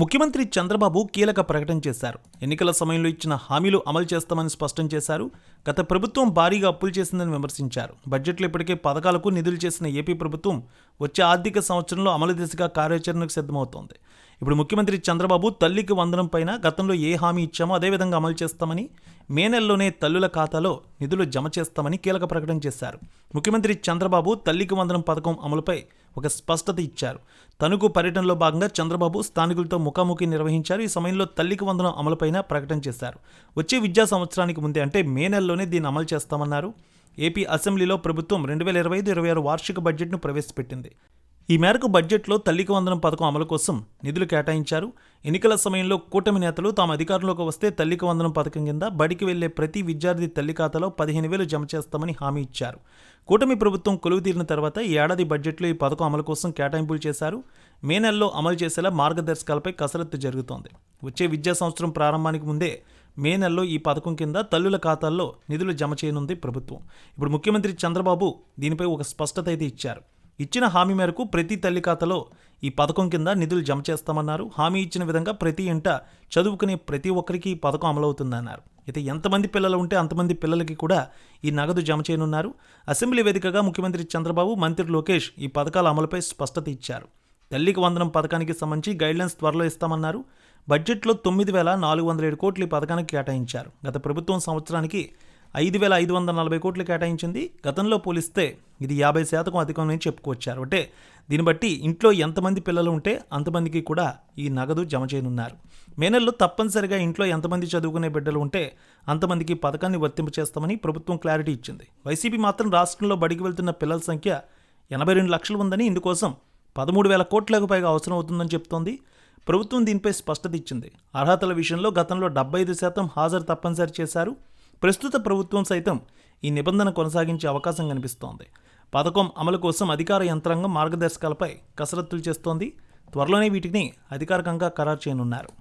ముఖ్యమంత్రి చంద్రబాబు కీలక ప్రకటన చేశారు. ఎన్నికల సమయంలో ఇచ్చిన హామీలు అమలు చేస్తామని స్పష్టం చేశారు. గత ప్రభుత్వం భారీగా అప్పులు చేసిందని విమర్శించారు. బడ్జెట్లో ఇప్పటికే పథకాలకు నిధులు చేసిన ఏపీ ప్రభుత్వం వచ్చే ఆర్థిక సంవత్సరంలో అమలు దిశగా కార్యాచరణకు సిద్ధమవుతోంది. ఇప్పుడు ముఖ్యమంత్రి చంద్రబాబు తల్లికి వందనం పైన గతంలో ఏ హామీ ఇచ్చామో అదేవిధంగా అమలు చేస్తామని మే నెలలోనే తల్లుల ఖాతాలో నిధులు జమ చేస్తామని కీలక ప్రకటన చేశారు. ముఖ్యమంత్రి చంద్రబాబు తల్లికి వందనం పథకం అమలుపై ఒక స్పష్టత ఇచ్చారు. తణుకు పర్యటనలో భాగంగా చంద్రబాబు స్థానికులతో ముఖాముఖి నిర్వహించారు. ఈ సమయంలో తల్లికి వందనం అమలుపైన ప్రకటన చేశారు. వచ్చే విద్యా సంవత్సరానికి ముందే అంటే మే నెలలోనే దీన్ని అమలు చేస్తామన్నారు. ఏపీ అసెంబ్లీలో ప్రభుత్వం రెండు వేల ఇరవై ఐదు ఇరవై ఆరు వార్షిక బడ్జెట్ను ప్రవేశపెట్టింది. ఈ మేరకు బడ్జెట్లో తల్లికి వందనం పథకం అమలు కోసం నిధులు కేటాయించారు. ఎన్నికల సమయంలో కూటమి నేతలు తాము అధికారంలోకి వస్తే తల్లికి వందనం పథకం కింద బడికి వెళ్ళే ప్రతి విద్యార్థి తల్లి ఖాతాలో పదిహేను వేలు జమ చేస్తామని హామీ ఇచ్చారు. కూటమి ప్రభుత్వం కొలువు తీరిన తర్వాత ఈ ఏడాది బడ్జెట్లో ఈ పథకం అమలు కోసం కేటాయింపులు చేశారు. మే నెలలో అమలు చేసేలా మార్గదర్శకాలపై కసరత్తు జరుగుతోంది. వచ్చే విద్యా సంవత్సరం ప్రారంభానికి ముందే మే నెలలో ఈ పథకం కింద తల్లుల ఖాతాల్లో నిధులు జమ చేయనుంది ప్రభుత్వం. ఇప్పుడు ముఖ్యమంత్రి చంద్రబాబు దీనిపై ఒక స్పష్టత అయితే ఇచ్చారు. ఇచ్చిన హామీ మేరకు ప్రతి తల్లి ఖాతాలో ఈ పథకం కింద నిధులు జమ చేస్తామన్నారు. హామీ ఇచ్చిన విధంగా ప్రతి ఇంట చదువుకునే ప్రతి ఒక్కరికి ఈ పథకం అమలవుతుందన్నారు. అయితే ఎంతమంది పిల్లలు ఉంటే అంతమంది పిల్లలకి కూడా ఈ నగదు జమ చేయనున్నారు. అసెంబ్లీ వేదికగా ముఖ్యమంత్రి చంద్రబాబు మంత్రి లోకేష్ ఈ పథకాల అమలుపై స్పష్టత ఇచ్చారు. తల్లికి వందనం పథకానికి సంబంధించి గైడ్లైన్స్ త్వరలో ఇస్తామన్నారు. బడ్జెట్లో తొమ్మిది వేల నాలుగు వందల ఏడు కోట్లు ఈ పథకానికి కేటాయించారు. గత ప్రభుత్వం సంవత్సరానికి ఐదు వేల ఐదు వందల నలభై కోట్లు కేటాయించింది. గతంలో పోలిస్తే ఇది యాభై శాతం అధికమని చెప్పుకొచ్చారు. అంటే దీన్ని బట్టి ఇంట్లో ఎంతమంది పిల్లలు ఉంటే అంతమందికి కూడా ఈ నగదు జమ చేయనున్నారు. మే నెలలో తప్పనిసరిగా ఇంట్లో ఎంతమంది చదువుకునే బిడ్డలు ఉంటే అంతమందికి పథకాన్ని వర్తింపచేస్తామని ప్రభుత్వం క్లారిటీ ఇచ్చింది. వైసీపీ మాత్రం రాష్ట్రంలో బడికి వెళ్తున్న పిల్లల సంఖ్య ఎనభై రెండు లక్షలు ఉందని ఇందుకోసం పదమూడు వేల కోట్లకు పైగా అవసరం అవుతుందని చెప్తోంది. ప్రభుత్వం దీనిపై స్పష్టత ఇచ్చింది. అర్హతల విషయంలో గతంలో డెబ్బై ఐదు శాతం హాజరు తప్పనిసరి చేశారు. ప్రస్తుత ప్రభుత్వం సైతం ఈ నిబంధన కొనసాగించే అవకాశం కనిపిస్తోంది. పథకం అమలు కోసం అధికార యంత్రాంగం మార్గదర్శకాలపై కసరత్తులు చేస్తోంది. త్వరలోనే వీటిని అధికారికంగా ఖరారు చేయనున్నారు.